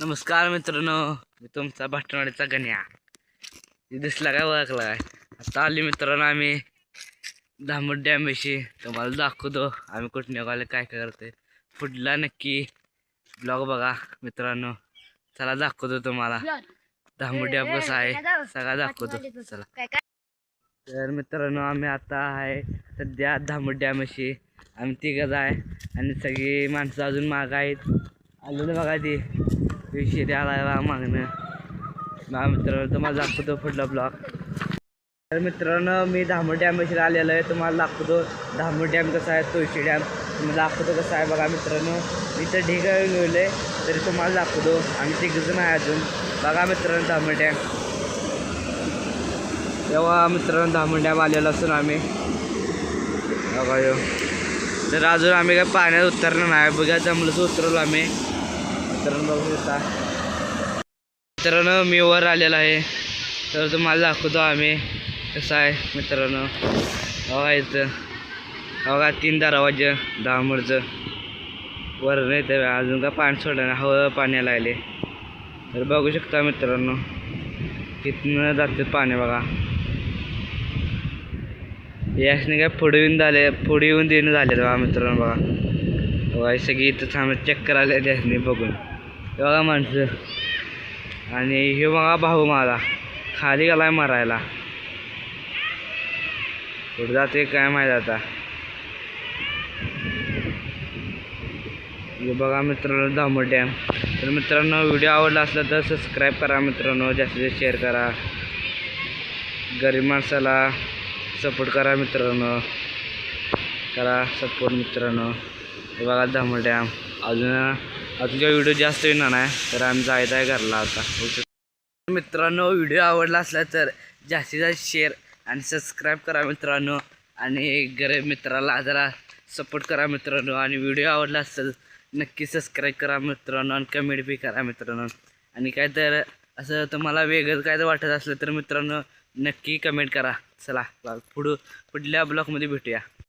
नमस्कार मित्रांनो मी तुमचा भाटवाडीचा गण्या. दिसला काय ओळखला काय आता आली मित्रांनो आम्ही धामट डॅमशी. तुम्हाला दाखवतो आम्ही कुठं निघाले काय काय करते पुढला नक्की ब्लॉग बघा मित्रांनो. चला दाखवतो तुम्हाला. धामट डॅम कसा आहे? सगळा दाखवतो. चला. तर मित्रांनो आम्ही आता आहे सध्या धामट डॅमशी. आम्ही तिघच आहे आणि सगळी माणसं अजून माग आहेत. आलेलं बघा ती. विषय द्यायला मागणं ना मित्रांनो तुम्हाला दाखवतो पुढला ब्लॉक तर मित्रांनो मी धामोर डॅम विषयी आलेलो आहे. तुम्हाला दाखवतो धामोर डॅम कसा आहे तुळशी डॅम. तुम्हाला दाखवतो कसं आहे बघा मित्रांनो. इथं ढिगा येऊन आहे तरी तुम्हाला दाखवतो. आम्ही तिघजण आहे अजून. बघा मित्रांनो धामोर डॅम. तेव्हा मित्रांनो धामोर डॅम आलेलो असून आम्ही. बघा येऊ तर अजून आम्ही काय पाण्यात उतरणार नाही. बघा जमलंच उतरलो आम्ही. मित्रांनो बघू शकता मित्रांनो मी वर आलेलो आहे. तर तुम्हाला दाखवतो आम्ही. कसं आहे मित्रांनो? हवा इथं. हवा तीन दरवाजे धामडचं वर नाही तर अजून का पाणी सोडलं नाही. हवं पाण्याला आले तर बघू शकता मित्रांनो इथनं जाते पाणी बघा. यासने काय पुढे येऊन झाले पुढे येऊन देणं झाले बघा मित्रांनो बघा. बघा सगळी इथं थांब चक्कर आले यासने बघून. बघा माणसं. आणि हे बघा भाऊ माझा खाली गेलाय मरायला. कुठं जाते काय माहीत आता. हे बघा मित्रांनो दामोट डॅम. तर मित्रांनो व्हिडिओ आवडला असला तर सबस्क्राईब करा मित्रांनो जास्तीत जास्त शेअर करा. गरीब माणसाला सपोर्ट करा मित्रांनो. करा सपोर्ट मित्रांनो. हे बघा दामोट डॅम. अजून अजून व्हिडिओ जास्त येणार नाही तर आम्ही जायचं आहे घरला आता. मित्रांनो व्हिडिओ आवडला असला तर जास्तीत जास्त शेअर आणि सबस्क्राईब करा मित्रांनो. आणि गरीब मित्राला जरा सपोर्ट करा मित्रांनो. आणि व्हिडिओ आवडला असेल नक्की सबस्क्राईब करा मित्रांनो आणि कमेंट बी करा मित्रांनो. आणि काय तर असं तुम्हाला वेगळं काय तर वाटत असलं तर मित्रांनो नक्की कमेंट करा. चला पुढं पुढल्या ब्लॉगमध्ये भेटूया.